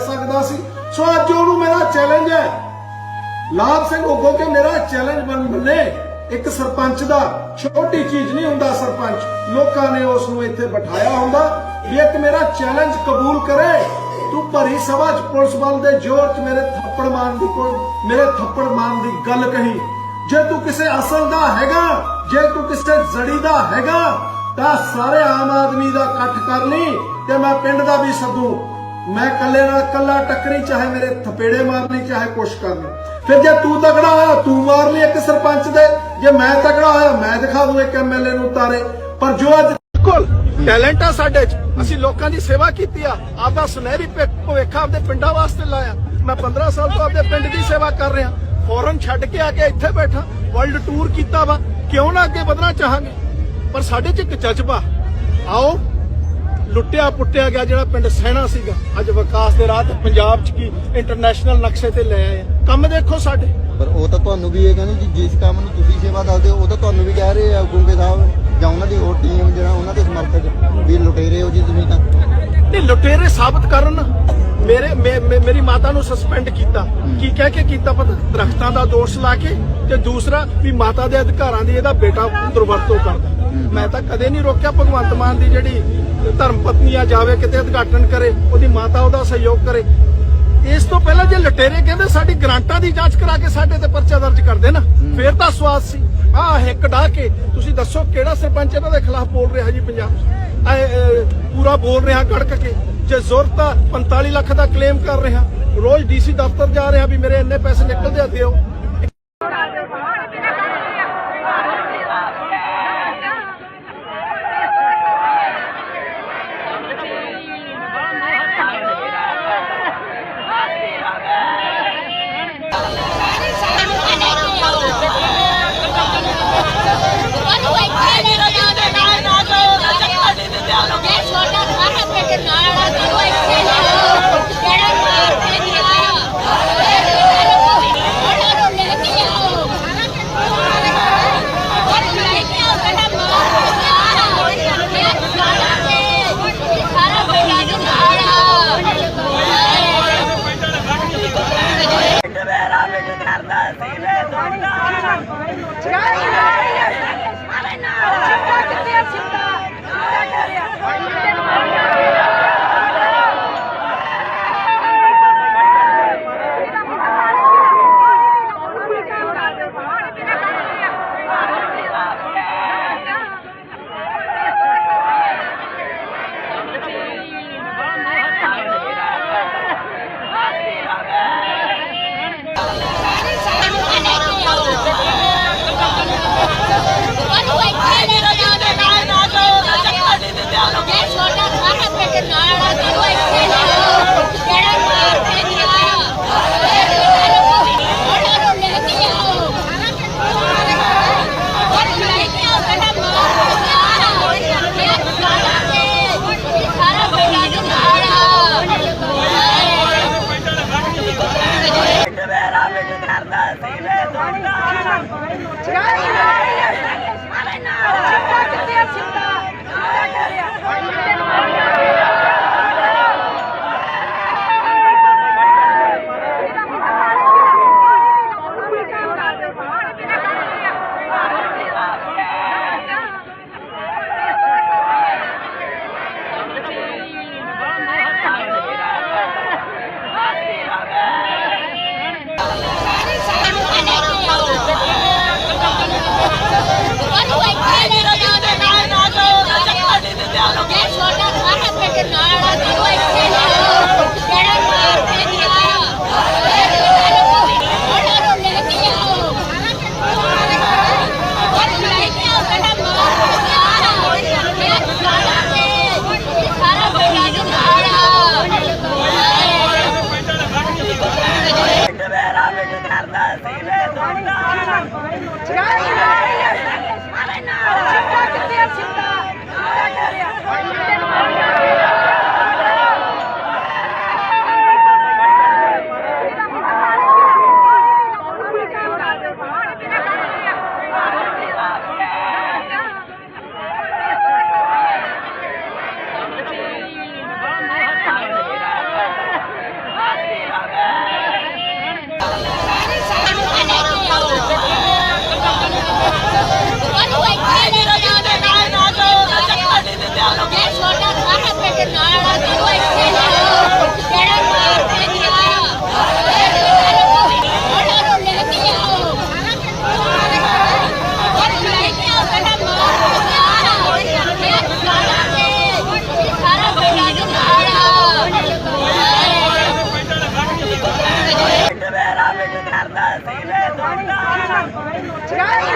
ਸਕਦਾ ਸੀ, ਸੋ ਅੱਜ ਉਹਨੂੰ ਮੇਰਾ ਚੈਲੰਜ ਹੈ। ਲਾਭ ਸਿੰਘ ਉਗੋ ਕੇ ਮੇਰਾ ਚੈਲੰਜ ਬਣ ਬਣੇ। ਇੱਕ ਸਰਪੰਚ ਦਾ ਛੋਟੀ ਚੀਜ਼ ਨਹੀਂ ਹੁੰਦਾ ਸਰਪੰਚ। ਲੋਕਾਂ ਨੇ ਉਸ ਨੂੰ ਇੱਥੇ ਬਿਠਾਇਆ ਹੁੰਦਾ ਵੀ ਇੱਕ ਮੇਰਾ ਚੈਲੰਜ ਕਬੂਲ ਕਰੇ। ਤੂੰ ਭਰੀ ਸਭਾ ਚ ਪੁਲਿਸ ਬਲ ਦੇ ਜ਼ੋਰ ਚ ਮੇਰੇ ਥੱਪੜ ਮਾਰਨ ਦੀ ਕੋਈ ਮੇਰੇ ਥੱਪੜ ਮਾਰਨ ਦੀ ਗੱਲ ਕਹੀ। ਜੇ ਤੂੰ ਕਿਸੇ ਅਸਲ ਦਾ ਹੈਗਾ, ਜੇ ਤੂੰ ਕਿਸੇ ਜੜੀ ਦਾ ਹੈਗਾ, ਤਾਂ ਸਾਰੇ ਆਮ ਆਦਮੀ ਦਾ ਇਕੱਠ ਕਰ ਲਈ ਤੇ ਮੈਂ ਪਿੰਡ ਦਾ ਵੀ ਸੱਦੂ। ਮੈਂ ਕੱਲੇ ਨਾਲ ਕੱਲਾ ਟੱਕਰੀ, ਚਾਹੇ ਮੇਰੇ ਥਪੇੜੇ ਮਾਰਨੀ, ਚਾਹੇ ਕੁਛ ਕਰਨੀ। ਫਿਰ ਜੇ ਤੂੰ ਤਗੜਾ ਹੋਇਆ, ਤੂੰ ਮਾਰ ਲਈ ਇੱਕ ਸਰਪੰਚ ਦੇ। ਜੇ ਮੈਂ ਤਗੜਾ ਹੋਇਆ, ਮੈਂ ਦਿਖਾ ਦੂੰ ਇੱਕ ਐਮਐਲਏ ਨੂੰ ਤਾਰੇ। ਪਰ ਜੋ ਅੱਜ ਬਿਲਕੁਲ। ਟੈਲੈਂਟ ਆ ਸਾਡੇ 'ਚ। ਅਸੀਂ ਲੋਕਾਂ ਦੀ ਸੇਵਾ ਕੀਤੀ ਆ। ਆਪਦਾ ਸੁਨਹਿਰੀ ਭਵਿੱਖ ਆਪਦੇ ਪਿੰਡਾਂ ਵਾਸਤੇ ਲਾਇਆ। ਮੈਂ 15 ਸਾਲ ਤੋਂ ਆਪਦੇ ਪਿੰਡ ਦੀ ਸੇਵਾ ਕਰ ਰਿਹਾ। ਫੌਰਨ ਛੱਡ ਕੇ ਆ ਕੇ ਇੱਥੇ ਬੈਠਾ। ਵਰਲਡ ਟੂਰ ਕੀਤਾ ਵਾ। ਕਿਉਂ ਨਾ ਅੱਗੇ ਵਧਣਾ ਚਾਹਾਂਗੇ? ਪਰ ਸਾਡੇ 'ਚ ਇੱਕ ਜਜ਼ਬਾ। ਆਓ, ਲੁੱਟਿਆ ਪੁੱਟਿਆ ਗਿਆ ਜਿਹੜਾ ਪਿੰਡ ਸਹਿਣਾ ਸੀਗਾ। ਅੱਜ ਵਿਕਾਸ ਦੇ ਰਾਹ ਤੇ ਪੰਜਾਬ 'ਚ ਕੀ ਇੰਟਰਨੈਸ਼ਨਲ ਨਕਸ਼ੇ ਤੇ ਲੈ ਆਏ ਆ। ਕੰਮ ਦੇਖੋ ਸਾਡੇ। ਪਰ ਉਹ ਤਾਂ ਤੁਹਾਨੂੰ ਵੀ ਇਹ ਕਹਿੰਦੇ ਜੀ, ਜਿਸ ਕੰਮ ਨੂੰ ਤੁਸੀਂ ਸੇਵਾ ਦੱਸਦੇ ਹੋ, ਉਹ ਤਾਂ ਤੁਹਾਨੂੰ ਵੀ ਕਹਿ ਰਹੇ ਆ ਗੁੰਗੇ ਸਾਹਿਬ। ਜਾਂ ਉਹਨਾਂ ਦੀ ਹੋਰ ਟੀਮ ਜਿਹੜਾ ਉਹਨਾਂ ਦੇ ਸਮਰਥਕ ਵੀ ਲੁਟੇਰੇ ਹੋ ਜੀ ਤੁਸੀਂ ਤਾਂ। ਨਹੀਂ ਲੁਟੇਰੇ ਸਾਬਤ ਕਰਨ। ਮੇਰੇ ਮੇਰੀ ਮਾਤਾ ਨੂੰ ਸਸਪੈਂਡ ਕੀਤਾ। ਕੀ ਕਹਿ ਕੇ ਕੀਤਾ ਪਤਾ? ਦਰਖਤਾਂ ਦਾ ਦੋਸ਼ ਲਾ ਕੇ ਤੇ ਦੂਸਰਾ ਵੀ ਮਾਤਾ ਦੇ ਅਧਿਕਾਰਾਂ ਦੀ ਇਹਦਾ ਬੇਟਾ ਦੁਰਵਰਤੋਂ ਕਰਦਾ। ਮੈਂ ਤਾਂ ਕਦੇ ਨਹੀਂ ਰੋਕਿਆ ਭਗਵੰਤ ਮਾਨ ਦੀ ਜਿਹੜੀ ਧਰਮ ਪਤਨੀ ਆ ਜਾਵੇ ਕਿਤੇ ਉਦਘਾਟਨ ਕਰੇ ਉਹਦੀ ਮਾਤਾ ਉਹਦਾ ਸਹਿਯੋਗ ਕਰੇ। ਇਸ ਤੋਂ ਪਹਿਲਾਂ ਜੇ ਲਟੇਰੇ ਕਹਿੰਦੇ ਸਾਡੀ ਗ੍ਰਾਂਟਾਂ ਦੀ ਜਾਂਚ ਕਰਾ ਕੇ ਸਾਡੇ ਤੇ ਪਰਚਾ ਦਰਜ ਕਰਦੇ ਨਾ ਫੇਰ ਤਾਂ ਸਵਾਦ ਸੀ। ਆਹ ਹਿੱਕ ਡਾ ਕੇ ਤੁਸੀਂ ਦੱਸੋ ਕਿਹੜਾ ਸਰਪੰਚ ਇਹਨਾਂ ਦੇ ਖਿਲਾਫ ਬੋਲ ਰਿਹਾ ਜੀ ਪੰਜਾਬ ਪੂਰਾ ਬੋਲ ਰਿਹਾ ਕੜਕ ਕੇ। ਜੇ ਜ਼ਰੂਰਤ ਆ 45 ਲੱਖ ਦਾ ਕਲੇਮ ਕਰ ਰਿਹਾ। ਰੋਜ਼ ਡੀਸੀ ਦਫ਼ਤਰ ਜਾ ਰਿਹਾ ਵੀ ਮੇਰੇ ਇੰਨੇ ਪੈਸੇ ਨਿਕਲਦੇ ਆ ਦਿਓ। Fédération Friday. Right?